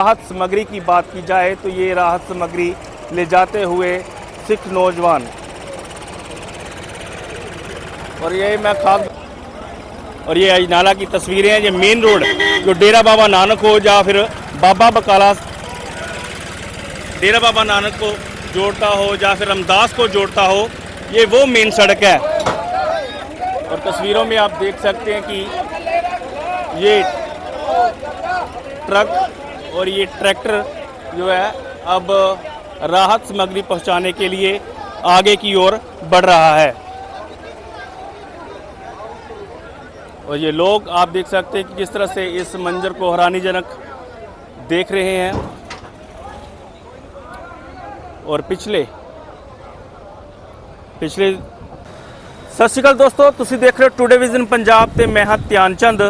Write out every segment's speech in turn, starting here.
राहत सामग्री की बात की जाए तो ये राहत सामग्री ले जाते हुए सिख नौजवान। और ये मैं खास और ये अजनाला की तस्वीरें हैं, ये मेन रोड, जो डेरा बाबा नानक हो या फिर बाबा बकाला डेरा बाबा नानक को जोड़ता हो या फिर रमदास को जोड़ता हो, ये वो मेन सड़क है। और तस्वीरों में आप देख सकते हैं कि ये ट्रक और ये ट्रैक्टर जो है अब राहत सामग्री पहुंचाने के लिए आगे की ओर बढ़ रहा है और ये लोग आप देख सकते हैं कि किस तरह से इस मंजर को हैरानीजनक देख रहे हैं और पिछले ਪਿਛਲੇ ਸਤਿ ਸ਼੍ਰੀ ਅਕਾਲ ਦੋਸਤੋ ਤੁਸੀਂ ਦੇਖ ਰਹੇ ਹੋ ਟੂਡੇ ਵਿਜ਼ਨ ਪੰਜਾਬ ਤੇ ਮੈਂ ਹਾਂ ਧਿਆਨ ਚੰਦ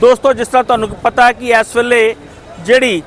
ਦੋਸਤੋ ਜਿਸ ਤਰ੍ਹਾਂ ਤੁਹਾਨੂੰ ਪਤਾ ਹੈ ਕਿ ਇਸ ਵੇਲੇ ਜਿਹੜੀ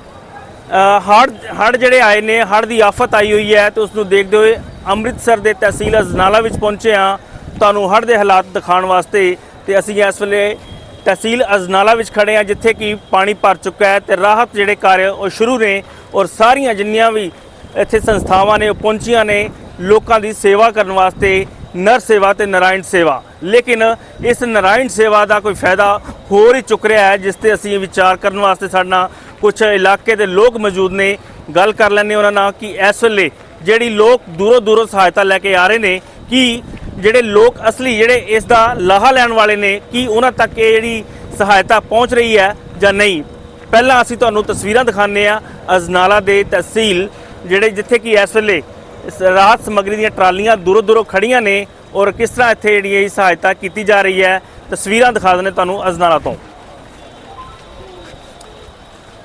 ਹੜ ਹੜ ਜਿਹੜੇ ਆਏ ਨੇ ਹੜ ਦੀ ਆਫਤ ਆਈ ਹੋਈ ਹੈ ਤੇ ਉਸ ਨੂੰ ਦੇਖਦੇ ਹੋਏ ਅੰਮ੍ਰਿਤਸਰ ਦੇ ਤਹਿਸੀਲ ਅਜਨਾਲਾ ਵਿੱਚ ਪਹੁੰਚੇ ਹਾਂ। ਤੁਹਾਨੂੰ ਹੜ ਦੇ ਹਾਲਾਤ ਦਿਖਾਉਣ ਵਾਸਤੇ ਤੇ ਅਸੀਂ ਇਸ ਵੇਲੇ ਤਹਿਸੀਲ ਅਜਨਾਲਾ ਵਿੱਚ ਖੜੇ ਹਾਂ, ਜਿੱਥੇ ਕਿ ਪਾਣੀ ਭਰ ਚੁੱਕਾ ਹੈ ਤੇ ਰਾਹਤ ਜਿਹੜੇ ਕਾਰਜ ਉਹ ਸ਼ੁਰੂ ਨੇ ਔਰ ਸਾਰੀਆਂ ਜਿੰਨੀਆਂ ਵੀ ਇੱਥੇ ਸੰਸਥਾਵਾਂ ਨੇ, ਉਹ ਪਹੁੰਚੀਆਂ ਨੇ, ਲੋਕਾਂ ਦੀ ਸੇਵਾ ਕਰਨ ਵਾਸਤੇ ਨਰ ਸੇਵਾ ਤੇ ਨਾਰਾਇਣ ਸੇਵਾ। ਲੇਕਿਨ ਇਸ ਨਾਰਾਇਣ ਸੇਵਾ ਦਾ ਕੋਈ ਫਾਇਦਾ ਹੋਰ ਹੀ ਚੁੱਕ ਰਿਹਾ ਹੈ, ਜਿਸ ਤੇ ਅਸੀਂ ਵਿਚਾਰ ਕਰਨ ਵਾਸਤੇ ਸਾਡੇ ਨਾਲ ਕੁਝ ਇਲਾਕੇ ਦੇ ਲੋਕ ਮੌਜੂਦ ਨੇ। ਗੱਲ ਕਰ ਲੈਂਦੇ ਉਹਨਾਂ ਨਾਲ ਕਿ ਇਸ ਵੇਲੇ ਜਿਹੜੀ ਲੋਕ ਦੂਰੋਂ ਦੂਰੋਂ ਸਹਾਇਤਾ ਲੈ ਕੇ ਆ ਰਹੇ ਨੇ, ਕਿ ਜਿਹੜੇ ਲੋਕ ਅਸਲੀ ਜਿਹੜੇ ਇਸ ਦਾ ਲਾਹਾ ਲੈਣ ਵਾਲੇ ਨੇ, ਕਿ ਉਹਨਾਂ ਤੱਕ ਇਹ ਜਿਹੜੀ ਸਹਾਇਤਾ ਪਹੁੰਚ ਰਹੀ ਹੈ ਜਾਂ ਨਹੀਂ? ਪਹਿਲਾਂ ਅਸੀਂ ਤੁਹਾਨੂੰ ਤਸਵੀਰਾਂ ਦਿਖਾਉਂਦੇ ਆ ਅਜਨਾਲਾ ਦੇ ਤਹਿਸੀਲ, ਜਿਹੜੇ ਜਿੱਥੇ ਕਿ ਇਸ ਵੇਲੇ ਇਸ ਰਾਹਤ ਸਮੱਗਰੀ ਦੀਆਂ ਟਰਾਲੀਆਂ ਦੂਰੋਂ ਦੂਰੋਂ ਖੜੀਆਂ ਨੇ ਔਰ ਕਿਸ ਤਰ੍ਹਾਂ ਇੱਥੇ ਜਿਹੜੀ ਇਹ ਸਹਾਇਤਾ ਕੀਤੀ ਜਾ ਰਹੀ ਹੈ। ਤਸਵੀਰਾਂ ਦਿਖਾ ਦਿੰਦੇ ਤੁਹਾਨੂੰ ਅਜਨਾਲਾ ਤੋਂ।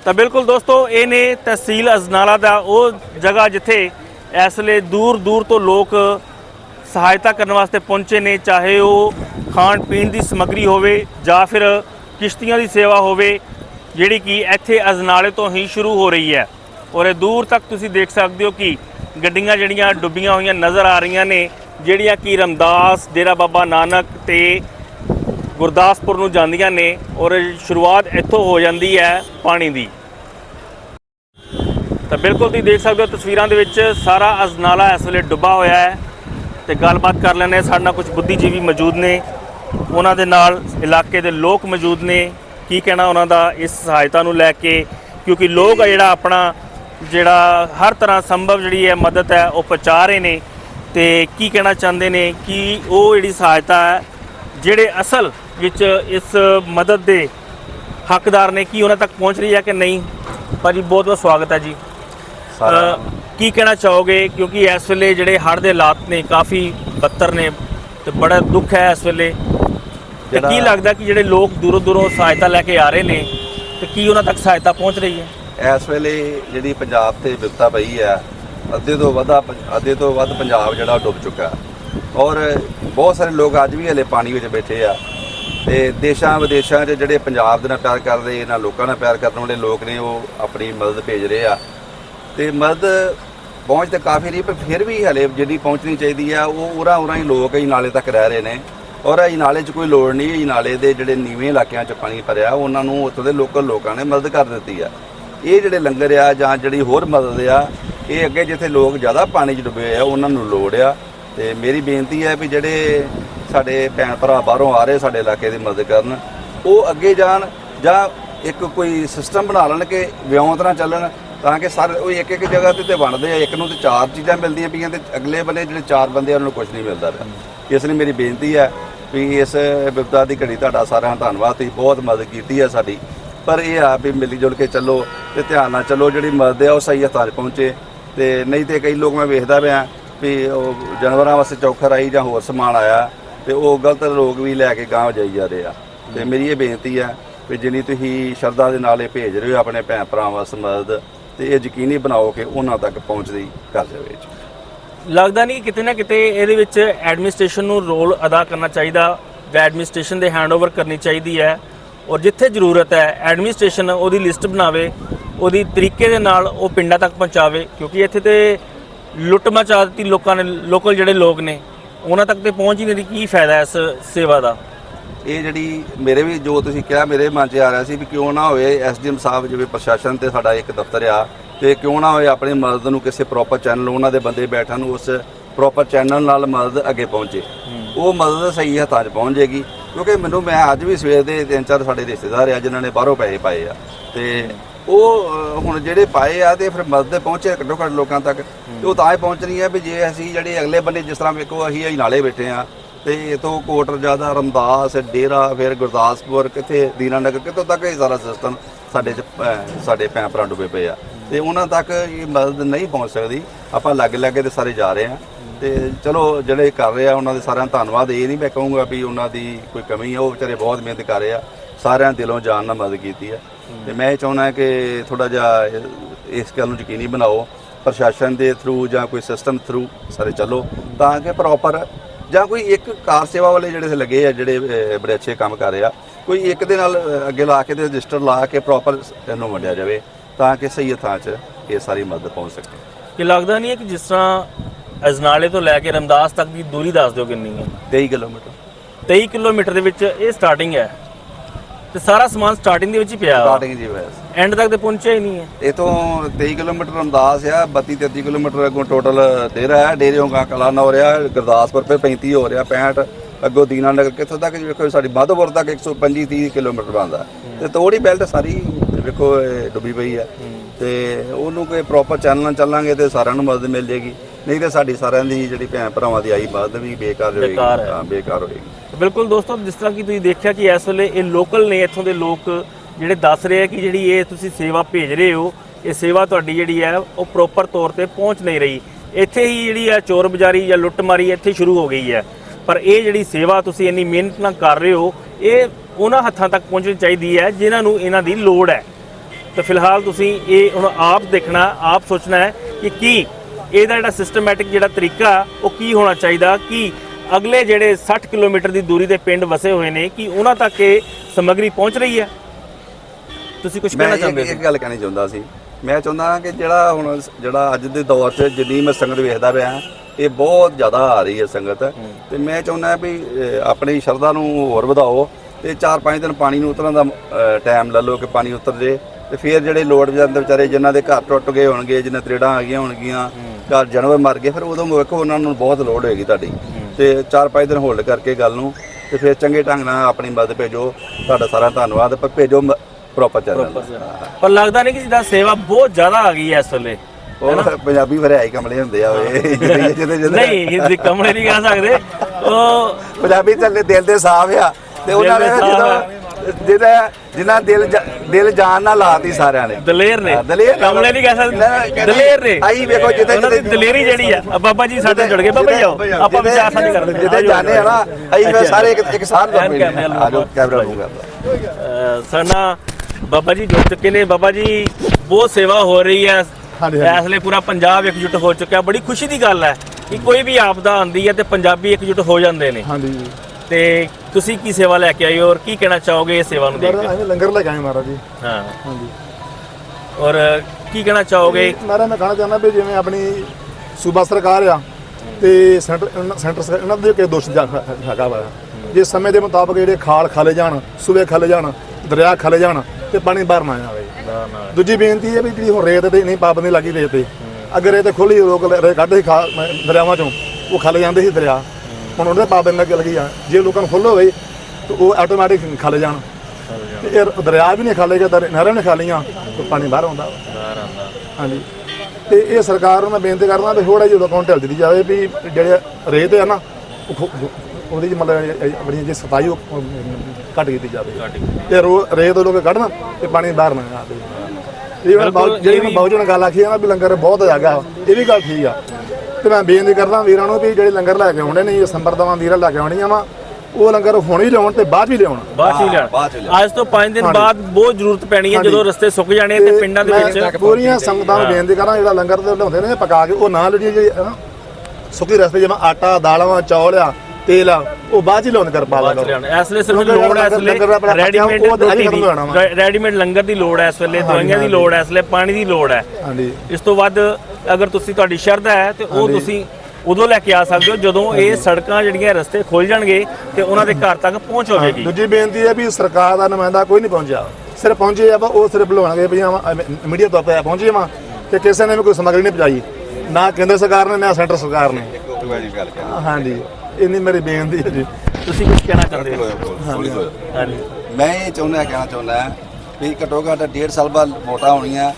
ਤਾਂ ਬਿਲਕੁਲ ਦੋਸਤੋ, ਇਹ ਨੇ ਤਹਿਸੀਲ ਅਜਨਾਲਾ ਦਾ, ਉਹ ਜਗ੍ਹਾ ਜਿੱਥੇ ਇਸ ਲਈ ਦੂਰ ਦੂਰ ਤੋਂ ਲੋਕ ਸਹਾਇਤਾ ਕਰਨ ਵਾਸਤੇ ਪਹੁੰਚੇ ਨੇ, ਚਾਹੇ ਉਹ ਖਾਣ ਪੀਣ ਦੀ ਸਮੱਗਰੀ ਹੋਵੇ ਜਾਂ ਫਿਰ ਕਿਸ਼ਤੀਆਂ ਦੀ ਸੇਵਾ ਹੋਵੇ, ਜਿਹੜੀ ਕਿ ਇੱਥੇ ਅਜਨਾਲੇ ਤੋਂ ਹੀ ਸ਼ੁਰੂ ਹੋ ਰਹੀ ਹੈ। ਔਰ ਇਹ ਦੂਰ ਤੱਕ ਤੁਸੀਂ ਦੇਖ ਸਕਦੇ ਹੋ ਕਿ ਗੱਡੀਆਂ ਜਿਹੜੀਆਂ ਡੁੱਬੀਆਂ ਹੋਈਆਂ ਨਜ਼ਰ ਆ ਰਹੀਆਂ ਨੇ, ਜਿਹੜੀਆਂ ਕਿ ਰਮਦਾਸ, ਡੇਰਾ ਬਾਬਾ ਨਾਨਕ ਤੇ ਗੁਰਦਾਸਪੁਰ ਨੂੰ ਜਾਂਦੀਆਂ ਨੇ ਔਰ ਸ਼ੁਰੂਆਤ ਇੱਥੋਂ ਹੋ ਜਾਂਦੀ ਹੈ ਪਾਣੀ ਦੀ। ਤਾਂ ਬਿਲਕੁਲ ਤੁਸੀਂ ਦੇਖ ਸਕਦੇ ਹੋ ਤਸਵੀਰਾਂ ਦੇ ਵਿੱਚ ਸਾਰਾ ਅਜਨਾਲਾ ਇਸ ਵੇਲੇ ਡੁੱਬਾ ਹੋਇਆ ਹੈ ਤੇ ਗੱਲਬਾਤ ਕਰ ਲੈਂਦੇ ਸਾਡੇ ਨਾਲ ਕੁਝ ਬੁੱਧੀਜੀਵੀ ਮੌਜੂਦ ਨੇ। ਉਹਨਾਂ ਦੇ ਨਾਲ ਇਲਾਕੇ ਦੇ ਲੋਕ ਮੌਜੂਦ ਨੇ। ਕੀ ਕਹਿਣਾ ਉਹਨਾਂ ਦਾ ਇਸ ਸਹਾਇਤਾ ਨੂੰ ਲੈ ਕੇ? ਕਿਉਂਕਿ ਲੋਕ ਆ ਜਿਹੜਾ ਆਪਣਾ, ਜਿਹੜਾ ਹਰ ਤਰ੍ਹਾਂ ਸੰਭਵ ਜਿਹੜੀ ਹੈ ਮਦਦ ਹੈ, ਉਹ ਪਹੁੰਚਾ ਰਹੇ ਨੇ। ਤੇ ਕੀ ਕਹਿਣਾ ਚਾਹੁੰਦੇ ਨੇ? ਕਿ ਉਹ ਜਿਹੜੀ ਸਹਾਇਤਾ ਹੈ, ਜਿਹੜੇ ਅਸਲ ਵਿੱਚ ਇਸ ਮਦਦ ਦੇ ਹੱਕਦਾਰ ਨੇ ਕੀ ਉਹਨਾਂ ਤੱਕ ਪਹੁੰਚ ਰਹੀ ਹੈ ਕਿ ਨਹੀਂ? ਭਾਜੀ ਬਹੁਤ ਬਹੁਤ ਸਵਾਗਤ ਹੈ ਜੀ। ਕੀ ਕਹਿਣਾ ਚਾਹੋਗੇ? ਕਿਉਂਕਿ ਇਸ ਵੇਲੇ ਜਿਹੜੇ ਹੜ੍ਹ ਦੇ ਹਾਲਾਤ ਨੇ ਕਾਫੀ ਬੱਤਰ ਨੇ ਤੇ ਬੜਾ ਦੁੱਖ ਹੈ ਇਸ ਵੇਲੇ। ਤੇ ਕੀ ਲੱਗਦਾ ਕਿ ਜਿਹੜੇ ਲੋਕ ਦੂਰੋਂ ਦੂਰੋਂ ਸਹਾਇਤਾ ਲੈ ਕੇ ਆ ਰਹੇ ਨੇ ਤੇ ਕੀ ਉਹਨਾਂ ਤੱਕ ਸਹਾਇਤਾ ਪਹੁੰਚ ਰਹੀ ਹੈ? ਇਸ ਵੇਲੇ ਜਿਹੜੀ ਪੰਜਾਬ ਤੇ ਵਿਪਤਾ ਪਈ ਹੈ ਅੱਧੇ ਤੋਂ ਵੱਧ ਅੱਧੇ ਤੋਂ ਵੱਧ ਪੰਜਾਬ ਜਿਹੜਾ ਡੁੱਬ ਚੁੱਕਾ। ਔਰ ਬਹੁਤ ਸਾਰੇ ਲੋਕ ਅੱਜ ਵੀ ਹਲੇ ਪਾਣੀ ਵਿੱਚ ਬੈਠੇ ਆ। ਤੇ ਦੇਸ਼ਾਂ ਵਿਦੇਸ਼ਾਂ 'ਚ ਜਿਹੜੇ ਪੰਜਾਬ ਦੇ ਨਾਲ ਪਿਆਰ ਕਰਦੇ, ਇਹਨਾਂ ਲੋਕਾਂ ਨਾਲ ਪਿਆਰ ਕਰਨ ਵਾਲੇ ਲੋਕ ਨੇ, ਉਹ ਆਪਣੀ ਮਦਦ ਭੇਜ ਰਹੇ ਆ। ਤੇ ਮਦਦ ਪਹੁੰਚ ਤਾਂ ਕਾਫੀ ਰਹੀ, ਪਰ ਫਿਰ ਵੀ ਹਲੇ ਜਿਹੜੀ ਪਹੁੰਚਣੀ ਚਾਹੀਦੀ ਆ, ਉਹ ਉਰਾਂ ਉਰਾਂ ਹੀ ਲੋਕ ਹੀ ਨਾਲੇ ਤੱਕ ਰਹਿ ਰਹੇ ਨੇ। ਔਰ ਇਹ ਨਾਲੇ 'ਚ ਕੋਈ ਲੋੜ ਨਹੀਂ ਇਹ ਨਾਲੇ ਦੇ ਜਿਹੜੇ ਨੀਵੇਂ ਇਲਾਕਿਆਂ 'ਚ ਪਾਣੀ ਭਰਿਆ, ਉਹਨਾਂ ਨੂੰ ਉੱਥੋਂ ਦੇ ਲੋਕਲ ਲੋਕਾਂ ਨੇ ਮਦਦ ਕਰ ਦਿੱਤੀ ਆ। ਇਹ ਜਿਹੜੇ ਲੰਗਰ ਆ ਜਾਂ ਜਿਹੜੀ ਹੋਰ ਮਦਦ ਆ, ਇਹ ਅੱਗੇ ਜਿੱਥੇ ਲੋਕ ਜ਼ਿਆਦਾ ਪਾਣੀ 'ਚ ਡੁੱਬੇ ਹੋਏ ਆ, ਉਹਨਾਂ ਨੂੰ ਲੋੜ ਆ। ਤੇ ਮੇਰੀ ਬੇਨਤੀ ਹੈ ਵੀ ਜਿਹੜੇ ਸਾਡੇ ਭੈਣ ਭਰਾ ਬਾਹਰੋਂ ਆ ਰਹੇ ਸਾਡੇ ਇਲਾਕੇ ਦੀ ਮਦਦ ਕਰਨ, ਉਹ ਅੱਗੇ ਜਾਣ ਜਾਂ ਇੱਕ ਕੋਈ ਸਿਸਟਮ ਬਣਾ ਲੈਣ ਕਿ ਵਿਉਂਤ ਨਾ ਚੱਲਣ, ਤਾਂ ਕਿ ਸਾਰੇ ਉਹ ਇੱਕ ਇੱਕ ਜਗ੍ਹਾ ਤੇ ਤੇ ਵੰਡਦੇ ਆ, ਇੱਕ ਨੂੰ ਤੇ ਚਾਰ ਚੀਜ਼ਾਂ ਮਿਲਦੀਆਂ ਪਈਆਂ ਤੇ ਅਗਲੇ ਬੰਦੇ ਜਿਹੜੇ ਚਾਰ ਬੰਦੇ ਆ, ਉਹਨਾਂ ਨੂੰ ਕੁਝ ਨਹੀਂ ਮਿਲਦਾ ਰਿਹਾ। ਇਸ ਲਈ ਮੇਰੀ ਬੇਨਤੀ ਹੈ ਵੀ ਇਸ ਵਿਪਤਾ ਦੀ ਘੜੀ ਤੁਹਾਡਾ ਸਾਰਿਆਂ ਦਾ ਧੰਨਵਾਦ, ਤੁਸੀਂ ਬਹੁਤ ਮਦਦ ਕੀਤੀ ਹੈ ਸਾਡੀ। ਪਰ ਇਹ ਆ ਵੀ ਮਿਲੀ ਜੁਲ ਕੇ ਚੱਲੋ ਤੇ ਧਿਆਨ ਨਾਲ ਚੱਲੋ, ਜਿਹੜੀ ਮਦਦ ਹੈ ਉਹ ਸਹੀ ਹੱਥਾਂ 'ਚ ਪਹੁੰਚੇ। ਤੇ ਨਹੀਂ ਤੇ ਕਈ ਲੋਕ ਮੈਂ ਵੇਖਦਾ ਪਿਆ ਵੀ ਉਹ ਜਾਨਵਰਾਂ ਵਾਸਤੇ ਚੌਖਰ ਆਈ ਜਾਂ ਹੋਰ ਸਮਾਨ ਆਇਆ ਤੇ ਉਹ ਗਲਤ ਲੋਕ ਵੀ ਲੈ ਕੇ ਗਾਂਵ ਜਾਈ ਜਾ ਰਹੇ ਆ। ਤੇ ਮੇਰੀ ਇਹ ਬੇਨਤੀ ਹੈ ਵੀ ਜਿੰਨੀ ਤੁਸੀਂ ਸ਼ਰਧਾ ਦੇ ਨਾਲ ਇਹ ਭੇਜ ਰਹੇ ਹੋ ਆਪਣੇ ਭੈਣ ਭਰਾਵਾਂ ਵਾਸਤੇ ਮਦਦ ਤੇ ਇਹ ਯਕੀਨੀ ਬਣਾਓ ਕਿ ਉਹਨਾਂ ਤੱਕ ਪਹੁੰਚਦੀ ਕਰ ਜਾਵੇ ਲੱਗਦਾ ਨਹੀਂ ਕਿ ਕਿਤੇ ਨਾ ਕਿਤੇ ਇਹਦੇ ਵਿੱਚ ਐਡਮਿਨਿਸਟ੍ਰੇਸ਼ਨ ਨੂੰ ਰੋਲ ਅਦਾ ਕਰਨਾ ਚਾਹੀਦਾ ਜਾਂ ਐਡਮਿਨਿਸਟ੍ਰੇਸ਼ਨ ਦੇ ਹੈਂਡਓਵਰ ਕਰਨੀ ਚਾਹੀਦੀ ਹੈ। ਔਰ ਜਿੱਥੇ ਜ਼ਰੂਰਤ ਹੈ ਐਡਮਿਨਿਸਟ੍ਰੇਸ਼ਨ ਉਹਦੀ ਲਿਸਟ ਬਣਾਵੇ ਉਹਦੀ ਤਰੀਕੇ ਦੇ ਨਾਲ ਉਹ ਪਿੰਡਾਂ ਤੱਕ ਪਹੁੰਚਾਵੇ ਕਿਉਂਕਿ ਇੱਥੇ ਤੇ ਲੁੱਟ ਮਚਾ ਦਿੱਤੀ ਲੋਕਾਂ ਨੇ ਲੋਕਲ ਜਿਹੜੇ ਲੋਕ ਨੇ। ਉਹਨਾਂ ਤੱਕ ਤੇ ਪਹੁੰਚ ਹੀ ਨਹੀਂ ਰਹੀ ਕੀ ਫਾਇਦਾ ਇਸ ਸੇਵਾ ਦਾ? ਇਹ ਜਿਹੜੀ ਮੇਰੇ ਵੀ ਜੋ ਤੁਸੀਂ ਕਿਹਾ ਮੇਰੇ ਮਨ 'ਚ ਆ ਰਿਹਾ ਸੀ ਵੀ ਕਿਉਂ ਨਾ ਹੋਵੇ ਐਸਡੀਐਮ ਸਾਹਿਬ ਜਿਵੇਂ ਪ੍ਰਸ਼ਾਸਨ ਤੇ ਸਾਡਾ ਇੱਕ ਦਫ਼ਤਰ ਆ ਤੇ ਕਿਉਂ ਨਾ ਹੋਵੇ ਆਪਣੀ ਮਦਦ ਨੂੰ ਕਿਸੇ ਪ੍ਰੋਪਰ ਚੈਨਲ ਉਹਨਾਂ ਦੇ ਬੰਦੇ ਬੈਠਣ ਨੂੰ ਉਸ ਪ੍ਰੋਪਰ ਚੈਨਲ ਨਾਲ ਮਦਦ ਅੱਗੇ ਪਹੁੰਚੇ। ਉਹ ਮਦਦ ਸਹੀ ਹੱਥਾਂ 'ਚ ਪਹੁੰਚ ਜੇਗੀ ਕਿਉਂਕਿ ਮੈਨੂੰ ਮੈਂ ਅੱਜ ਵੀ ਸਵੇਰ ਦੇ ਤਿੰਨ ਚਾਰ ਸਾਡੇ ਰਿਸ਼ਤੇਦਾਰ ਆ ਜਿਨ੍ਹਾਂ ਨੇ ਬਾਹਰੋਂ ਪੈਸੇ ਪਾਏ ਆ ਤੇ ਉਹ ਹੁਣ ਜਿਹੜੇ ਪਾਏ ਆ ਤੇ ਫਿਰ ਮਦਦ ਪਹੁੰਚੇ ਘੱਟੋ ਘੱਟ ਲੋਕਾਂ ਤੱਕ। ਤੇ ਉਹ ਤਾਂ ਹੀ ਪਹੁੰਚਣੀ ਹੈ ਵੀ ਜੇ ਅਸੀਂ ਜਿਹੜੇ ਅਗਲੇ ਬੰਨੇ ਜਿਸ ਤਰ੍ਹਾਂ ਵੇਖੋ ਅਸੀਂ ਅਸੀਂ ਨਾਲੇ ਬੈਠੇ ਆ ਤੇ ਇਤੋਂ ਕੋਟਰ ਜ਼ਿਆਦਾ ਰਮਦਾਸ ਡੇਰਾ ਫਿਰ ਗੁਰਦਾਸਪੁਰ ਕਿੱਥੇ ਦੀਨਾਨਗਰ ਕਿੱਥੋਂ ਤੱਕ ਇਹ ਸਾਰਾ ਸਿਸਟਮ ਸਾਡੇ ਚ ਅਹ, ਸਾਡੇ ਪੈਂਪਰਾਂ ਡੁੱਬੇ ਪਏ ਆ। ਤੇ ਉਹਨਾਂ ਤੱਕ ਇਹ ਮਦਦ ਨਹੀਂ ਪਹੁੰਚ ਸਕਦੀ। ਆਪਾਂ ਲੱਗੇ ਲੱਗੇ ਤੇ ਸਾਰੇ ਜਾ ਰਹੇ ਆ। ਤੇ ਚਲੋ ਜਿਹੜੇ ਕਰ ਰਹੇ ਆ ਉਹਨਾਂ ਦੇ ਸਾਰਿਆਂ ਦਾ ਧੰਨਵਾਦ। ਇਹ ਨਹੀਂ ਮੈਂ ਕਹੂੰਗਾ ਵੀ ਉਹਨਾਂ ਦੀ ਕੋਈ ਕਮੀ ਆ ਉਹ ਵਿਚਾਰੇ ਬਹੁਤ ਮਿਹਨਤ ਕਰ ਰਹੇ ਆ। ਸਾਰਿਆਂ ਦਿਲੋਂ ਜਾਨ ਨਾਲ ਮਦਦ ਕੀਤੀ ਆ। ਤੇ ਮੈਂ ਇਹ ਚਾਹੁੰਦਾ ਕਿ ਥੋੜਾ ਜਿਹਾ ਇਸ ਗੱਲ ਨੂੰ ਯਕੀਨੀ ਬਣਾਓ ਪ੍ਰਸ਼ਾਸਨ ਦੇ ਥਰੂ ਜਾਂ ਕੋਈ ਸਿਸਟਮ ਥਰੂ ਸਾਰੇ ਚੱਲੋ ਤਾਂ ਕਿ ਪ੍ਰੋਪਰ ਜਾਂ ਕੋਈ ਇੱਕ ਕਾਰ ਸੇਵਾ ਵਾਲੇ ਜਿਹੜੇ ਲੱਗੇ ਆ ਜਿਹੜੇ ਬੜੇ ਅੱਛੇ ਕੰਮ ਕਰ ਰਹੇ ਕੋਈ ਇੱਕ ਦੇ ਨਾਲ ਅੱਗੇ ਲਾ ਕੇ ਤੇ ਰਜਿਸਟਰ ਲਾ ਕੇ ਪ੍ਰੋਪਰ ਇਹਨੂੰ ਵੰਡਿਆ ਜਾਵੇ ਤਾਂ ਕਿ ਸਹੀ ਥਾਂ 'ਚ ਇਹ ਸਾਰੀ ਮਦਦ ਪਹੁੰਚ ਸਕੇ। ਕਿ ਲੱਗਦਾ ਨਹੀਂ ਹੈ ਕਿ ਜਿਸ ਤਰ੍ਹਾਂ ਅਜਨਾਲੇ ਤੋਂ ਲੈ ਕੇ ਰਮਦਾਸ ਤੱਕ ਦੀ ਦੂਰੀ ਦੱਸ ਦਿਓ ਕਿੰਨੀ ਹੈ? 23 ਕਿਲੋਮੀਟਰ। 23 ਕਿਲੋਮੀਟਰ ਦੇ ਵਿੱਚ ਇਹ ਸਟਾਰਟਿੰਗ ਹੈ। ਤੇ ਸਾਰਾ ਸਮਾਨ ਸਟਾਰਟਿੰਗ ਦੇ ਵਿੱਚ ਹੀ ਪਿਆ। ਸਟਾਰਟਿੰਗ ਜੀ ਵੈਸ ਐਂਡ ਤੱਕ ਤੇ ਪਹੁੰਚਿਆ ਹੀ ਨਹੀਂ ਹੈ। ਇਤੋਂ 23 ਕਿਲੋਮੀਟਰ ਰਮਦਾਸ ਆ 32 33 ਕਿਲੋਮੀਟਰ ਅੱਗੋਂ ਟੋਟਲ ਡੇਰਾ ਹੈ ਡੇਰਿਓਂ ਕਾ ਕਲਾਨਾ ਹੋ ਰਿਹਾ ਗੁਰਦਾਸਪੁਰ ਫਿਰ 35 ਹੋ ਰਿਹਾ 65 ਅੱਗੋਂ ਦੀਨਾਨਗਰ ਕਿੱਥੋਂ ਤੱਕ ਜੀ ਵੇਖੋ ਸਾਡੀ ਮਾਧੋਪੁਰ ਤੱਕ 125 30 ਕਿਲੋਮੀਟਰ ਬਣਦਾ ਤੇ ਤੋੜੀ ਬੈਲਟ ਸਾਰੀ ਵੇਖੋ ਇਹ ਡੁੱਬੀ ਪਈ ਹੈ। ਤੇ ਉਹਨੂੰ ਕੋਈ ਪ੍ਰੋਪਰ ਚੈਨਲ ਨਾਲ ਚੱਲਾਂਗੇ ਤੇ ਸਾਰਿਆਂ ਨੂੰ ਮਦਦ ਮਿਲ ਜੇਗੀ ਨਹੀਂ ਤੇ ਸਾਡੀ ਸਾਰਿਆਂ ਦੀ ਜਿਹੜੀ ਭੈਣ ਭਰਾਵਾਂ ਦੀ ਆਈ ਮਦਦ ਵੀ ਬੇਕਾਰ ਹੋਏਗੀ। ਬੇਕਾਰ ਹੈ। ਹਾਂ ਬੇਕਾਰ ਹੋਏਗੀ। ਬਿਲਕੁਲ ਦੋਸਤੋ, ਜਿਸ ਤਰ੍ਹਾਂ ਕਿ ਤੁਸੀਂ ਦੇਖਿਆ ਕਿ ਇਸ ਵੇਲੇ ਇਹ ਲੋਕਲ ਨੇ, ਇੱਥੋਂ ਦੇ ਲੋਕ ਜਿਹੜੇ ਦੱਸ ਰਹੇ ਆ ਕਿ ਜਿਹੜੀ ਇਹ ਤੁਸੀਂ ਸੇਵਾ ਭੇਜ ਰਹੇ ਹੋ, ਇਹ ਸੇਵਾ ਤੁਹਾਡੀ ਜਿਹੜੀ ਹੈ, ਉਹ ਪ੍ਰੋਪਰ ਤੌਰ ਤੇ ਪਹੁੰਚ ਨਹੀਂ ਰਹੀ। ਇੱਥੇ ਹੀ ਜਿਹੜੀ ਹੈ ਚੋਰ ਬਜ਼ਾਰੀ ਜਾਂ ਲੁੱਟਮਾਰੀ ਇੱਥੇ ਸ਼ੁਰੂ ਹੋ ਗਈ ਹੈ। ਪਰ ਇਹ ਜਿਹੜੀ ਸੇਵਾ ਤੁਸੀਂ ਇੰਨੀ ਮਿਹਨਤ ਨਾਲ ਕਰ ਰਹੇ ਹੋ, ਇਹ ਉਹਨਾਂ ਹੱਥਾਂ ਤੱਕ ਪਹੁੰਚਣੀ ਚਾਹੀਦੀ ਹੈ, ਜਿਨ੍ਹਾਂ ਨੂੰ ਇਹਨਾਂ ਦੀ ਲੋੜ ਹੈ। ਤਾਂ ਫਿਲਹਾਲ ਤੁਸੀਂ ਇਹ ਹੁਣ ਆਪ ਦੇਖਣਾ, ਆਪ ਸੋਚਣਾ ਹੈ ਕਿ ਕੀ ਇਹਦਾ ਜਿਹੜਾ ਸਿਸਟਮੈਟਿਕ ਜਿਹੜਾ ਤਰੀਕਾ, ਉਹ ਕੀ ਹੋਣਾ ਚਾਹੀਦਾ, ਕਿ ਅਗਲੇ ਜਿਹੜੇ 60 ਕਿਲੋਮੀਟਰ ਦੀ ਦੂਰੀ ਦੇ ਪਿੰਡ ਵਸੇ ਹੋਏ ਨੇ ਕਿ ਉਹਨਾਂ ਤੱਕ ਇਹ ਸਮੱਗਰੀ ਪਹੁੰਚ ਰਹੀ ਹੈ? ਤੁਸੀਂ ਕੁਝ ਕਹਿਣਾ ਚਾਹੁੰਦੇ ਇੱਕ ਗੱਲ ਕਹਿਣੀ ਚਾਹੁੰਦਾ ਸੀ। ਮੈਂ ਚਾਹੁੰਦਾ ਕਿ ਜਿਹੜਾ ਹੁਣ ਜਿਹੜਾ ਅੱਜ ਦੇ ਦੌਰ 'ਚ ਜਿੰਨੀ ਮੈਂ ਸੰਗਤ ਵੇਖਦਾ ਪਿਆ ਇਹ ਬਹੁਤ ਜ਼ਿਆਦਾ ਆ ਰਹੀ ਹੈ ਸੰਗਤ। ਤੇ ਮੈਂ ਚਾਹੁੰਦਾ ਵੀ ਆਪਣੀ ਸ਼ਰਧਾ ਨੂੰ ਹੋਰ ਵਧਾਓ ਤੇ 4-5 ਦਿਨ ਪਾਣੀ ਨੂੰ ਉਤਰਨ ਦਾ ਟਾਈਮ ਲੈ ਲਓ ਕਿ ਪਾਣੀ ਉਤਰ ਜੇ। ਤੇ ਫਿਰ ਜਿਹੜੇ ਲੋੜ ਜਾਂਦੇ ਵਿਚਾਰੇ ਜਿਨ੍ਹਾਂ ਦੇ ਘਰ ਟੁੱਟ ਗਏ ਹੋਣਗੇ ਜਿਨ੍ਹਾਂ ਤਰੇੜਾਂ ਆ ਗਈਆਂ ਹੋਣਗੀਆਂ ਘਰ ਜਾਨਵਰ ਮਰ ਗਏ ਫਿਰ ਉਦੋਂ ਵੇਖੋ ਉਹਨਾਂ ਨੂੰ ਬਹੁਤ ਲੋੜ ਹੋਏਗੀ ਤੁਹਾਡੀ। ਤੇ 4-5 ਦਿਨ ਹੋਲਡ ਕਰਕੇ ਗੱਲ ਨੂੰ ਤੇ ਫਿਰ ਚੰਗੇ ਢੰਗ ਨਾਲ ਆਪਣੀ ਮਦਦ ਭੇਜੋ। ਤੁਹਾਡਾ ਸਾਰਾ ਧੰਨਵਾਦ ਪਰ ਭੇਜੋ ਪ੍ਰੋਪਰ ਚੈਨਲ ਪਰ ਲੱਗਦਾ ਨਹੀਂ ਕਿ ਜਿੱਦਾਂ ਸੇਵਾ ਬਹੁਤ ਜ਼ਿਆਦਾ ਆ ਗਈ ਹੈ ਇਸ ਵੇਲੇ ਉਹ ਪੰਜਾਬੀ ਭਰਿਆਈ ਕਮਲੇ ਹੁੰਦੇ ਆ ਓਏ। ਨਹੀਂ ਇਹ ਕਮਲੇ ਨਹੀਂ ਕਹਿ ਸਕਦੇ। ਉਹ ਪੰਜਾਬੀ ਚੱਲੇ ਦਿਲ ਦੇ ਸਾਫ਼ ਆ। ਤੇ ਉਹਨਾਂ ਨੇ ਜਦੋਂ ਜਿਹਦਾ ਜਿਨ੍ਹਾਂ ਦਿਲ ਜਾ- ਦਿਲ ਜਾਨ ਨਾਲ ਲਾਤੀ ਸਾਰਿਆਂ ਨੇ। ਦਲੇਰ ਨੇ? ਹਾਂ, ਦਲੇਰ ਨੇ। ਕਮਲੇ ਨਹੀਂ ਕਹਿ ਸਕਦੇ। ਦਲੇਰ ਨੇ। ਆਈ ਵੇਖੋ ਜਿੱਥੇ- ਉਹਨਾਂ ਦੀ ਜਿੱਥੇ- ਦਲੇਰੀ ਜਿਹੜੀ ਆ ਆ ਬਾਬਾ ਜੀ ਸਾਡੇ ਜੁੜ ਗਏ। ਬਾਬਾ ਜੀ ਆਓ। ਆਪਾਂ ਵਿਚਾਰ ਸਾਂਝੇ ਕਰਦੇ ਜਿੱਦੇ ਜਾਣੇ ਆ ਨਾ ਅਸੀਂ ਫਿਰ ਸਾਰੇ ਇੱਕ ਇੱਕ ਸਾਥ ਐਨ ਲੱਗ ਕੈਮਰੇ ਵੱਲ ਆ ਜਾਓ ਕੈਮਰਾ ਨੂੰ ਕਰਦਾ। ਅਹ ਸਾਡਾ ਬਾਬਾ ਜੀ ਜੁੜ ਚੁੱਕੇ ਨੇ। ਬਾਬਾ ਜੀ ਬਹੁਤ ਸੇਵਾ ਹੋ ਰਹੀ ਹੈ। ਹਾਂਜੀ, ਇਸ ਲਈ ਪੂਰਾ ਪੰਜਾਬ ਇਕਜੁੱਟ ਹੋ ਚੁੱਕਿਆ। ਬੜੀ ਖੁਸ਼ੀ ਦੀ ਗੱਲ ਹੈ ਕਿ ਕੋਈ ਵੀ ਆਪਦਾ ਆਉਂਦੀ ਹੈ ਤੇ ਪੰਜਾਬੀ ਇਕਜੁੱਟ ਹੋ ਜਾਂਦੇ ਨੇ। ਹਾਂਜੀ। ਤੇ ਤੁਸੀਂ ਕੀ ਸੇਵਾ ਲੈ ਕੇ ਆਏ ਹੋ ਔਰ ਕੀ ਕਹਿਣਾ ਚਾਹੋਗੇ ਇਸ ਸੇਵਾ ਨੂੰ ਦੇਖ ਕੇ? ਅਸੀਂ ਲੰਗਰ ਲੈ ਕੇ ਆਏ ਮਹਾਰਾਜ ਜੀ। ਹਾਂ। ਹਾਂਜੀ। ਔਰ ਕੀ ਕਹਿਣਾ ਚਾਹੋਗੇ? ਮਹਾਰਾਜ ਮੈਂ ਕਹਣਾ ਚਾਹੁੰਦਾ ਵੀ ਜਿਵੇਂ ਆਪਣੀ ਸੂਬਾ ਸਰਕਾਰ ਆ ਤੇ ਸੈਂਟਰ ਸੈਂਟਰ ਸਰਕਾਰ ਇਹਨਾਂ ਦੇ ਕੇ ਦੋਸ਼ ਜਾ- ਹੈਗਾ ਵਾ। ਜੇ ਸਮੇਂ ਦੇ ਮੁਤਾਬਕ ਜਿਹੜੇ ਖਾਲ ਖਾਲੇ ਜਾਣ ਸੂਬੇ ਖਾਲੇ ਜਾਣ ਦਰਿਆ ਖਾਲੇ ਜਾਣ ਤੇ ਪਾਣੀ ਬਾਹਰ ਨਾ ਆਵੇ। ਦੂਜੀ ਬੇਨਤੀ ਹੈ ਵੀ ਜਿਹੜੀ ਹੁਣ ਰੇਤ ਤੇ ਨਹੀਂ ਪਾਬੰਦੀ ਲੱਗੀ ਰੇਤ ਤੇ। ਅਗਰ ਇਹ ਤੇ ਖੁੱਲੀ ਲੋਕ ਰੇਤ ਕੱਢਦੇ ਦਰਿਆਵਾਂ ਚੋਂ ਉਹ ਖਾਲੇ ਜਾਂਦੇ ਸੀ ਦਰਿਆ। ਹੁਣ ਉਹਦੇ ਪਾਬੰਦੀ ਲੱਗੀ ਲੱਗੀ ਆ ਜੇ ਲੋਕਾਂ ਨੂੰ ਖੁੱਲ੍ਹ ਹੋਵੇ ਤਾਂ ਉਹ ਆਟੋਮੈਟਿਕ ਖਾਲੇ ਜਾਣ। ਤੇ ਇਹ ਦਰਿਆ ਵੀ ਨਹੀਂ ਖਾਲੇਗਾ ਦਰ ਨਹਿਰਾਂ ਨੇ ਖਾਲੀਆਂ ਤੇ ਪਾਣੀ ਬਾਹਰ ਆਉਂਦਾ। ਵਾ। ਹਾਂਜੀ। ਤੇ ਇਹ ਸਰਕਾਰ ਨੂੰ ਮੈਂ ਬੇਨਤੀ ਕਰਦਾ ਵੀ ਥੋੜਾ ਜਿਹਾ ਲੋਕਾਂ ਨੂੰ ਢਿੱਲ ਦਿੱਤੀ ਜਾਵੇ ਵੀ ਜਿਹੜੇ ਰੇਤ ਹੈ ਨਾ ਉਹਦੀ ਜੀ ਮਤਲਬ ਆਪਣੀ ਜੀ ਸਫ਼ਾਈ ਉਹ ਘੱਟ ਕੀਤੀ ਜਾਵੇ। ਤੇ ਰੋ- ਰੇਤ ਲੋਕ ਕੱਢਣ ਤੇ ਪਾਣੀ ਬਾਹਰ ਨਾ ਆਵੇ। ਇਹ ਜਿਹੜੀ ਮੈਂ ਬਾਉਜੂ ਗੱਲ ਆਖੀ ਹੈ ਨਾ ਵੀ ਲੰਗਰ ਬਹੁਤ ਹੈਗਾ ਇਹ ਵੀ ਗੱਲ ਠੀਕ ਆ। ਤੇ ਮੈਂ ਬੇਨਤੀ ਕਰਦਾ ਵੀਰਾਂ ਨੂੰ ਵੀ ਜਿਹੜੇ ਲੰਗਰ ਲੈ ਕੇ ਆਉਣੇ ਨੇ ਸੰਬਰਦਾਵਾਂ ਵੀਰਾਂ ਲੈ ਕੇ ਆਉਣੀਆਂ ਵਾ ਉਹ ਲੰਗਰ ਹੁਣ ਹੀ ਲਿਆਉਣ ਤੇ ਬਾਅਦ ਵੀ ਲਿਆਉਣ ਬਾਅਦ ਹੀ ਲੈਣ ਬਾਅਦ ਚ ਲੈਣ। ਅੱਜ ਤੋਂ 5 ਦਿਨ। ਬਾਅਦ ਬਹੁਤ ਜ਼ਰੂਰਤ ਪੈਣੀ ਹੈ। ਜਦੋਂ ਰਸਤੇ ਸੁੱਕ ਜਾਣੇ ਤੇ ਪਿੰਡਾਂ ਦੇ ਵਿੱਚ ਪੂਰੀਆਂ ਸੰਗਤਾਂ ਨੂੰ ਬੇਨਤੀ ਕਰਾਂ ਜਿਹੜਾ ਲੰਗਰ ਤੇ ਲਿਆਉਂਦੇ ਨੇ ਪਕਾ ਕੇ ਉਹ ਨਾਲ ਜਿਹੜੀ ਜਿਹੜੀ ਹੈ ਨਾ ਸੁੱਕੀ ਰਸਤੇ ਜਿਵੇਂ ਆਟਾ ਦਾਲਾਂ ਚੌਲ ਆ ਤੇਲ ਆ ਉਹ ਬਾਅਦ ਚ ਲਿਆਉਣ ਕਰ ਪਾ ਬਾਅਦ ਚ ਲਾਂਗਾ ਲਿਆਉਣਾ। ਇਸ ਲਈ ਸਿਰਫ ਲੋੜ ਹੈ ਇਸ ਲਈ ਰੈਡੀਮੇਡ ਰੋਟੀ। ਦੀ ਰੈਡੀਮੇਡ ਲੰਗਰ ਦੀ ਲੋੜ ਹੈ ਇਸ ਵੇਲੇ ਦਵਾਈਆਂ ਦੀ ਲੋੜ ਹੈ ਇਸ ਲਈ ਪਾਣੀ ਦੀ ਲੋੜ ਹੈ ਹਾਂਜੀ। ਇਸ ਤੋਂ ਵੱਧ ਅਗਰ ਤੁਸੀਂ ਤੁਹਾਡੀ ਸ਼ਰਧਾ ਹੈ ਤੇ ਉਹ ਤੁਸੀਂ ਉਦੋਂ ਲੈ ਕੇ ਆ ਸਕਦੇ ਹੋ ਜਦੋਂ ਇਹ ਸੜਕਾਂ ਜਿਹੜੀਆਂ ਰਸਤੇ ਖੁੱਲ ਜਾਣਗੇ ਤੇ ਉਹਨਾਂ ਦੇ ਘਰ ਤੱਕ ਪਹੁੰਚ ਹੋਵੇਗੀ। ਦੂਜੀ ਬੇਨਤੀ ਹੈ ਵੀ ਸਰਕਾਰ ਦਾ ਨੁਮਾਇੰਦਾ ਕੋਈ ਨਹੀਂ ਪਹੁੰਚਿਆ। ਸਿਰਫ ਪਹੁੰਚੇ ਆ ਉਹ ਸਿਰਫ ਬੁਲਾਉਣਗੇ ਵੀ ਮੀਡੀਆ ਤੇ ਪਹੁੰਚੇ ਵਾ ਤੇ ਕਿਸੇ ਨੇ ਵੀ ਕੋਈ ਸਮੱਗਰੀ ਨਹੀਂ ਪਹੁੰਚਾਈ। ਨਾ ਕੇਂਦਰ ਸਰਕਾਰ ਨੇ ਨਾ ਸੈਂਟਰ ਸਰਕਾਰ ਨੇ। ਇੱਕ ਵਾਰੀ ਗੱਲ ਕਰ। ਹਾਂਜੀ। ਇੰਨੀ ਮੇਰੀ ਬੇਨਤੀ ਹੈ ਜੀ। ਤੁਸੀਂ ਕੁਝ ਕਹਿਣਾ ਚਾਹੁੰਦੇ ਹੋ। ਹਾਂਜੀ। ਮੈਂ ਇਹ ਚਾਹੁੰਦਾ ਕਹਿਣਾ ਚਾਹੁੰਦਾ ਵੀ ਘੱਟੋ ਘੱਟ ਡੇਢ ਸਾਲ ਬਾਅਦ ਵੋਟਾਂ ਹੋਣੀਆਂ।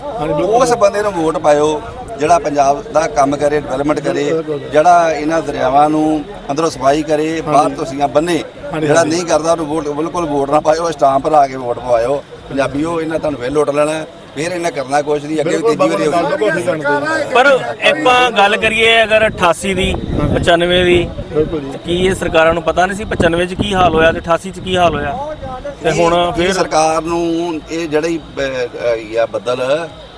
ਉਸ ਬੰਦੇ ਨੂੰ ਵੋਟ ਪਾਇਓ ਜਿਹੜਾ ਪੰਜਾਬ ਦਾ ਕੰਮ ਕਰੇ ਡਿਵੈਲਪਮੈਂਟ ਕਰੇ ਜਿਹੜਾ ਇਹਨਾਂ ਦਰਿਆਵਾਂ ਨੂੰ ਅੰਦਰੋਂ ਸਫ਼ਾਈ ਕਰੇ ਬਾਹਰ ਤੋਸੀਆਂ ਬੰਨੇ ਜਿਹੜਾ। ਨਹੀਂ ਕਰਦਾ ਉਹਨੂੰ ਵੋਟ ਬਿਲਕੁਲ ਵੋਟ ਨਾ ਪਾਇਓ ਸਟਾਂਪ ਲਾ ਕੇ ਵੋਟ ਪਵਾਇਓ। ਪੰਜਾਬੀਓ ਇਹਨਾਂ ਤੁਹਾਨੂੰ ਵੇਲ ਲੁੱਟ ਲੈਣਾ ਫਿਰ ਇਹਨਾਂ ਕਰਨਾ ਕੁਛ ਨਹੀਂ ਅੱਗੇ ਵੀ ਤੀਜੀ ਵਾਰੀ ਹੋਊਗੀ ਪਰ ਆਪਾਂ ਗੱਲ ਕਰੀਏ ਅਗਰ 88 ਦੀ 95 ਦੀ ਬਿਲਕੁਲ ਜੀ। ਕੀ ਇਹ ਸਰਕਾਰਾਂ ਨੂੰ ਪਤਾ ਨਹੀਂ ਸੀ 95 ਚ ਕੀ ਹਾਲ ਹੋਇਆ ਤੇ 88 ਚ ਕੀ ਹਾਲ ਹੋਇਆ? ਤੇ ਹੁਣ ਫਿਰ ਸਰਕਾਰ ਨੂੰ ਇਹ ਜਿਹੜੀ ਆ ਬੱਦਲ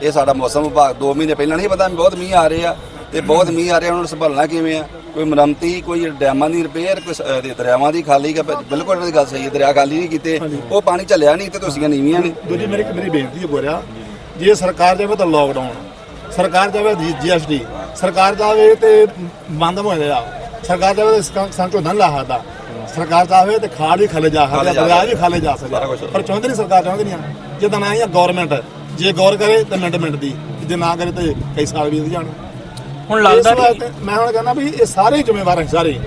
ਇਹ ਸਾਡਾ ਮੌਸਮ ਵਿਭਾਗ 2 ਮਹੀਨੇ ਪਹਿਲਾਂ ਨਹੀਂ ਪਤਾ ਵੀ ਬਹੁਤ ਮੀਂਹ ਆ ਰਹੇ ਆ ਤੇ ਬਹੁਤ ਮੀਂਹ ਆ ਰਹੇ ਆ, ਉਹਨਾਂ ਨੂੰ ਸੰਭਾਲਣਾ ਕਿਵੇਂ ਆ? ਕੋਈ ਮਰਮਤੀ ਕੋਈ ਡੈਮਾਂ ਦੀ ਰਿਪੇਅਰ ਕੋਈ ਸ- ਅਹ ਦਰਿਆਵਾਂ ਦੀ ਖਾਲੀ ਕਿ ਬਿਲਕੁਲ ਇਹਨਾਂ ਦੀ ਗੱਲ ਸਹੀ ਹੈ ਦਰਿਆ ਖਾਲੀ ਨਹੀਂ ਕੀਤੇ ਉਹ ਪਾਣੀ ਚੱਲਿਆ ਨਹੀਂ ਤੇ ਤੁਸੀਂ ਨੀਵੀਆਂ ਨੇ। ਦੂਜੀ ਮੇਰੀ ਮੇਰੀ ਬੇਨਤੀ ਹੈ ਗੋਰਿਆ ਜੇ ਸਰਕਾਰ ਜਾਵੇ ਤਾਂ ਲੋਕਡਾਊਨ ਸਰਕਾਰ ਜਾਵੇ ਜੀਐਸਟੀ ਸਰਕਾਰ ਜਾਵੇ ਤੇ ਬੰਦ ਹੋ ਜਾਏ ਸਰਕਾਰ ਜਾਵੇ ਤੇ ਸੰਚੋ ਧਨ ਲਾ ਸਕਦਾ ਸਰਕਾਰ ਚਾਹਵੇ ਤੇ ਖਾਲ ਵੀ ਖਲੇ ਜਾ ਸਕਦਾ ਖਾਲੇ ਜਾ ਦਰਿਆ ਵੀ ਖਾਲੇ ਜਾ। ਸਕਦਾ ਪਰ ਚਾਹੁੰਦੇ ਨਹੀਂ ਸਰਕਾਰ ਚਾਹੁੰਦੀ ਨਹੀਂ ਜਿੱਦਾਂ ਨਾ ਇਹ ਗਵਰਨਮੈਂਟ ਜੇ ਗੌਰ ਕਰੇ ਤਾਂ ਮਿੰਟ ਮਿੰਟ ਦੀ ਜੇ ਨਾ ਕਰੇ ਤਾਂ ਕਈ ਸਾਲ ਵੀ ਜਾਣ। ਹੁਣ ਲੱਗਦਾ ਮੈਂ ਹੁਣ ਕਹਿੰਦਾ ਵੀ ਇਹ ਸਾਰੇ ਜ਼ਿੰਮੇਵਾਰ ਹਨ ਸਾਰੇ।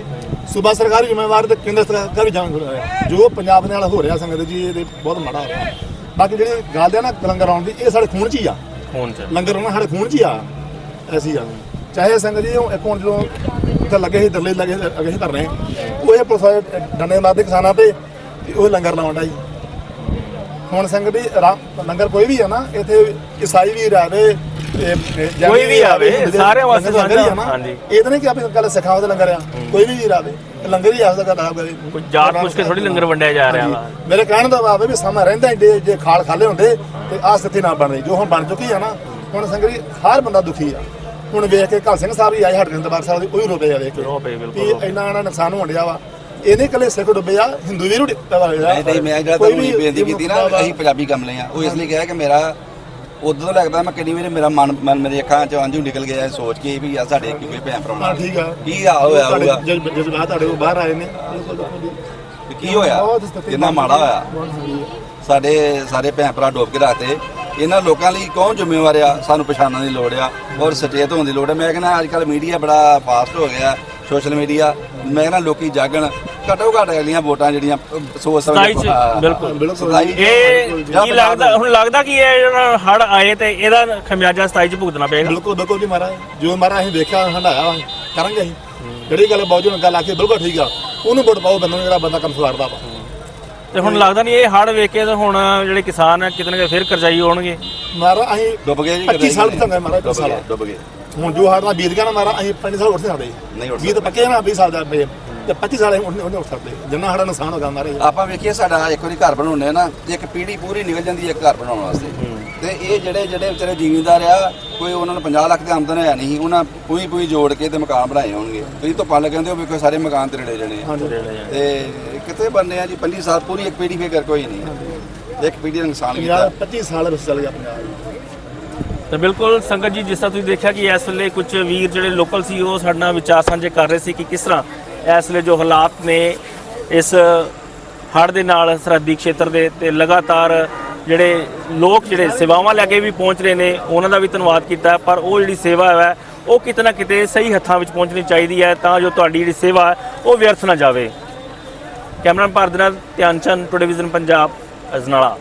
ਸੂਬਾ ਸਰਕਾਰ ਜ਼ਿੰਮੇਵਾਰ ਤੇ ਕੇਂਦਰ ਸਰਕਾਰ ਵੀ ਜ਼ਿੰਮੇਵਾਰ ਜੋ ਪੰਜਾਬ ਦੇ ਨਾਲ ਹੋ ਰਿਹਾ ਸੰਗਤ ਜੀ ਇਹ ਬਹੁਤ ਮਾੜਾ ਹੋ ਰਿਹਾ ਬਾਕੀ ਜਿਹੜੀ ਗੱਲ ਹੈ ਨਾ ਲੰਗਰ ਆਉਣ ਦੀ ਇਹ ਸਾਡੇ ਖੂਨ ਚ ਹੀ ਆ। ਹੁਣ ਚ। ਲੰਗਰ ਉਹਨਾਂ ਸਾਡੇ ਖੂਨ ਚ ਹੀ ਆ। ਐਸੀ ਆ ਚਾਹੇ ਸੰਗਤ ਜੀ ਉਹ ਇੱਕ ਹੁਣ ਜਦੋਂ ਤੇ ਲੱਗੇ ਸੀ ਦਰਲੇ ਲੱਗੇ ਸੀ, ਅੱਗੇ ਸੀ ਧਰਨੇ। ਉਹ ਇਹ ਪੁਲਿਸ ਵਾਲੇ ਡੰਡੇ ਮਾਰਦੇ ਕਿਸਾਨਾਂ ਤੇ ਤੇ ਉਹ ਲੰਗਰ ਲਾਉਣ ਦਾ ਜੀ ਹੁਣ ਸੰਗਤ ਜੀ ਰਾ- ਲੰਗਰ ਕੋਈ ਵੀ ਆ ਨਾ ਇੱਥੇ ਈਸਾਈ ਵੀ ਆਵੇ ਕੋਈ ਵੀ ਆਵੇ, ਸਾਰਿਆਂ ਵਾਸਤੇ ਲੰਗਰ ਹੀ ਆ ਨਾ। ਹਾਂਜੀ। ਇਹ ਤਾਂ ਨਹੀਂ ਕਿ ਆਪੇ ਗੱਲ ਸਿਖਾਓ ਤੇ ਲੰਗਰ ਆ। ਕੋਈ ਵੀ ਵੀਰ ਆਵੇ। ਤੇ ਲੰਗਰ ਹੀ ਆ ਸਕਦਾ ਖਰਾਬ ਕਰੇ। ਕੋਈ ਜਾਤ ਪੁੱਛ ਕੇ ਥੋੜੀ ਲੰਗਰ ਵੰਡਿਆ ਜਾ ਰਿਹਾ ਵਾ। ਮੇਰੇ ਕਹਿਣ ਦਾ ਭਾਵ ਹੈ ਵੀ ਸਮਾਂ ਰਹਿੰਦਾ ਹੀ ਜੇ ਜੇ ਖਾਲ ਖਾਲੇ ਹੁੰਦੇ ਤੇ ਆਹ ਸਥਿਤੀ ਨਾ ਬਣਦੀ ਜੋ ਹੁਣ ਬਣ ਚੁੱਕੀ ਆ ਨਾ ਹੁਣ ਸੰਗਰੀ ਹਰ ਬੰਦਾ ਦੁਖੀ ਆ। ਹੁਣ ਵੇਖ ਕੇ ਘਲ ਸਿੰਘ ਸਾਹਿਬ ਵੀ ਆਏ ਸਾਡੇ ਦਰਬਾਰ ਸਾਹਿਬ ਦੇ ਉਹ ਵੀ ਰੋਪੇ ਆ ਵੇਖ ਕੇ। ਰੋਪੇ, ਬਿਲਕੁਲ ਵੀ ਇੰਨਾ ਇਹਨਾਂ ਨੁਕਸਾਨ ਹੋਣ ਡਿਆ ਵਾ। ਇਹਨੇ ਕੱਲੇ ਸਿੱਖ ਡੁੱਬੇ ਆ ਹਿੰਦੂ ਵੀ ਰੁੜੇ ਨਹੀਂ ਨਹੀਂ ਮੈਂ ਜਿਹੜਾ ਤੁਹਾਨੂੰ ਬੇਨਤੀ ਕੀਤੀ ਨਾ ਅਸੀਂ ਪੰਜਾਬੀ ਕੰਮ ਲਈ ਆ। ਉਹ ਇਸ ਲਈ ਕਿਹਾ ਕਿ ਮੇਰਾ ਉਦੋਂ ਤੋਂ ਲੱਗਦਾ ਮੈਂ ਕਿੰਨੀ ਵਾਰੀ ਮੇਰਾ ਮਨ ਮਨ ਮੇਰੇ ਅੱਖਾਂ ਚੋਂ ਅੰਜੂ ਨਿਕਲ ਗਿਆ ਇਹ ਸੋਚ ਕੇ ਵੀ ਆ ਸਾਡੇ ਕੀ ਕੋਈ ਭੈਣ ਹਾਂ ਭਰਾ ਠੀਕ ਆ। ਕੀ ਹਾਲ ਹੋਇਆ ਹੋਊਗਾ ਜਜ਼ਬਾਤ ਤੁਹਾਡੇ ਕੋਲ ਬਾਹਰ ਆਏ ਨੇ। ਬਿਲਕੁਲ ਬਿਲਕੁਲ ਕੀ ਹੋਇਆ? ਬਹੁਤ ਸਥਿਤੀ ਕਿੰਨਾ ਮਾੜਾ ਹੋਇਆ? ਬਹੁਤ ਆ। ਸਾਡੇ ਸਾਰੇ ਭੈਣ ਭਰਾ ਡੋਬ ਕੇ ਰੱਖਤੇ। ਇਹਨਾਂ ਲੋਕਾਂ ਲਈ ਕੌਣ ਜ਼ਿੰਮੇਵਾਰ ਆ? ਸਾਨੂੰ ਪਛਾਣਨ ਦੀ ਲੋੜ ਆ ਔਰ ਸੁਚੇਤ ਹੋਣ ਦੀ ਲੋੜ ਆ। ਮੈਂ ਕਹਿੰਦਾ ਅੱਜ ਕੱਲ ਮੀਡੀਆ ਬੜਾ ਫਾਸਟ ਹੋ ਗਿਆ ਸੋਸ਼ਲ ਮੀਡੀਆ ਮੈਂ ਕਹਿੰਦਾ ਲੋਕੀ ਜਾਗਣ। ਘਟੋ ਘਟ ਅਗਲੀਆਂ ਵੋਟਾਂ ਜਿਹੜੀਆਂ ਸੋਚ ਸਮਝ ਚ, ਬਿਲਕੁਲ। ਬਿਲਕੁਲ। ਸਤਾਈ- ਇਹ ਕੀ ਲੱਗਦਾ ਹੁਣ ਲੱਗਦਾ ਕਿ ਇਹ ਜਿਹੜਾ ਹੜ ਆਏ ਤੇ ਇਹਦਾ ਖਮਿਆਜਾ 27 ਚ ਭੁਗਤਣਾ ਪਏਗਾ? ਬਿਲਕੁਲ ਬਿਲਕੁਲ ਜੀ ਮਹਾਰਾਜ। ਜੋ ਮਹਾਰਾਜ ਅਸੀਂ ਦੇਖਿਆ ਹੰਡਾਇਆ ਵਾ ਕਰਾਂਗੇ ਅਸੀਂ। ਜਿਹੜੀ ਗੱਲ ਬਾਜੂ ਨਾਲ ਗੱਲ ਆਖੀ ਬਿਲਕੁਲ ਠੀਕ ਆ। ਉਹਨੂੰ ਵੋਟ ਪਾਓ ਬੰਦੇ ਨੂੰ ਜਿਹੜਾ ਬੰਦਾ ਕੰਮ ਸੁਧਾਰਦਾ ਵਾ। ਤੇ ਹੁਣ ਲੱਗਦਾ ਨਹੀਂ ਇਹ ਹੜ ਵੇਖ ਕੇ ਤਾਂ ਹੁਣ ਜਿਹੜੇ ਕਿਸਾਨ ਆ ਕਿਤੇ ਨਾ ਕਿਤੇ ਫਿਰ ਕਰਜ਼ਾਈ ਹੋਣਗੇ। ਮਹਾਰਾਜ ਅਸੀਂ ਡੁੱਬ ਗਏ ਜੀ 25 ਸਾਲ ਤੱਕ ਮਹਾਰਾਜ ਡੁੱਬ 25 ਗਏ ਸਾਲ। ਡੁੱਬ ਗਏ। ਹੁਣ ਜੋ ਹਾਰ ਨਾਲ ਬੀਤ ਗਿਆ ਨਾ ਮਹਾਰਾਜ ਅਸੀਂ 5 ਸਾਲ ਉੱਠ ਸਕਦੇ। ਨਹੀਂ ਉੱਠ ਵੀਹ ਤਾਂ ਪੱਕੇ ਨਾ 20 ਸਾਲ ਦਾ ਪਏ ਤੇ 25 ਸਾਲ ਅਸੀਂ ਉੱਠ ਨਹੀਂ ਉੱਠ ਸਕਦੇ। ਜਿੰਨਾ ਸਾਡਾ ਨੁਕਸਾਨ ਹੋ ਗਿਆ ਮਹਾਰਾਜ। ਆਪਾਂ ਵੇਖੀਏ ਸਾਡਾ ਇੱਕ ਵਾਰੀ ਘਰ ਬਣਾਉਂਦੇ ਆ ਨਾ ਇੱਕ ਪੀੜੀ ਪੂਰੀ ਨਿਕਲ ਜਾਂਦੀ ਹੈ ਇੱਕ ਘਰ ਬਣਾਉਣ ਵਾਸਤੇ। ਤੇ ਇਹ ਜਿਹੜੇ ਜਿਹੜੇ ਵਿਚਾਰੇ ਜ਼ਿਮੀਂਦਾਰ ਆ ਕੋਈ ਉਹਨਾਂ ਨੂੰ 50 ਲੱਖ ਦੀ ਆਮਦਨ ਹੈ ਨਹੀਂ ਉਹਨਾਂ ਪੂਈ ਪੂਈ ਜੋੜ ਕੇ ਤੇ ਮਕਾਨ ਬਣਾਏ ਹੋਣਗੇ। ਤੁਸੀਂ ਤੋਂ ਪੱਲ ਕਹਿੰਦੇ ਹੋ ਵੀ ਕੋਈ ਸਾਰੇ ਮਕਾਨ ਤੇੜੇ ਜਣੇ ਤੇ ਕਿਤੇ ਬੰਨੇ ਆ ਜੀ? 25 ਸਾਲ ਪੂਰੀ ਇੱਕ ਪੀੜੀ ਫੇਰ ਕੋਈ ਨਹੀਂ। ਇੱਕ ਪੀੜੀ ਦਾ ਨੁਕਸਾਨ ਕੀਤਾ। ਪੰਜਾਬ 25 ਸਾਲ ਵਿੱਚ ਚੱਲ ਗਿਆ ਪੰਜਾਬ। ਤੇ ਬਿਲਕੁਲ ਸੰਗਤ ਜੀ ਜਿਸ ਤਰ੍ਹਾਂ ਤੁਸੀਂ ਦੇਖਿਆ ਕਿ ਇਸ ਵੇਲੇ ਕੁਝ ਵੀਰ ਜਿਹੜੇ ਲੋਕਲ ਸੀ ਉਹ ਸਾਡੇ ਨਾਲ ਵਿਚਾਰ ਸਾਂਝੇ ਕਰ ਰਹੇ ਸੀ ਕਿ ਕਿਸ ਤਰ੍ਹਾਂ ਇਸ ਵੇਲੇ ਜੋ ਹਾਲਾਤ ਨੇ ਇਸ ਹੜ੍ਹ ਦੇ ਨਾਲ ਸਰਹੱਦੀ ਖੇਤਰ ਦੇ ਤੇ ਲਗਾਤਾਰ ਜਿਹੜੇ ਲੋਕ ਜਿਹੜੇ ਸੇਵਾਵਾਂ ਲੈ ਕੇ ਵੀ ਪਹੁੰਚ ਰਹੇ ਨੇ, ਉਹਨਾਂ ਦਾ ਵੀ ਧੰਨਵਾਦ ਕੀਤਾ ਪਰ ਉਹ ਜਿਹੜੀ ਸੇਵਾ ਹੈ, ਉਹ ਕਿਤੇ ਨਾ ਕਿਤੇ ਸਹੀ ਹੱਥਾਂ ਵਿੱਚ ਪਹੁੰਚਣੀ ਚਾਹੀਦੀ ਹੈ, ਤਾਂ ਜੋ ਤੁਹਾਡੀ ਜਿਹੜੀ ਸੇਵਾ ਹੈ, ਉਹ ਵਿਅਰਥ ਨਾ ਜਾਵੇ। ਕੈਮਰਾਮੈਨ ਭਾਰਤ ਦੇ ਨਾਲ ਧਿਆਨਚੰਦ ਟੁਡੇ ਵਿਜ਼ਨ ਪੰਜਾਬ, ਅਜਨਾਲਾ।